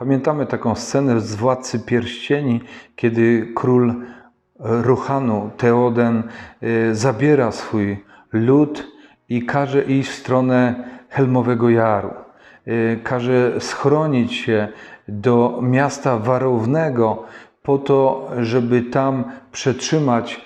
Pamiętamy taką scenę z Władcy Pierścieni, kiedy król Ruchanu, Teoden, y, zabiera swój lud i każe iść w stronę Helmowego Jaru. Y, Każe schronić się do miasta warownego po to, żeby tam przetrzymać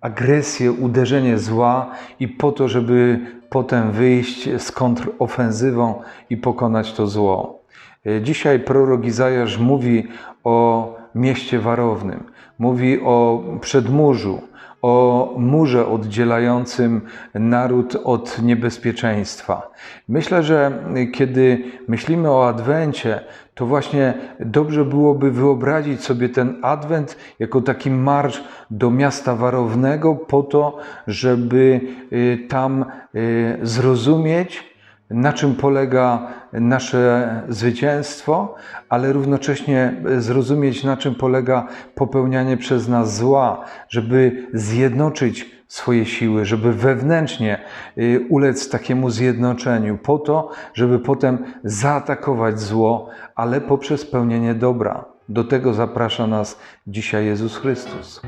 agresję, uderzenie zła i po to, żeby potem wyjść z kontrofensywą i pokonać to zło. Y, Dzisiaj prorok Izajasz mówi o mieście warownym, mówi o przedmurzu, o murze oddzielającym naród od niebezpieczeństwa. Myślę, że kiedy myślimy o Adwencie, to właśnie dobrze byłoby wyobrazić sobie ten Adwent jako taki marsz do miasta warownego, po to, żeby y, tam y, zrozumieć, na czym polega nasze zwycięstwo, ale równocześnie zrozumieć, na czym polega popełnianie przez nas zła, żeby zjednoczyć swoje siły, żeby wewnętrznie y, ulec takiemu zjednoczeniu, po to, żeby potem zaatakować zło, ale poprzez pełnienie dobra. Do tego zaprasza nas dzisiaj Jezus Chrystus.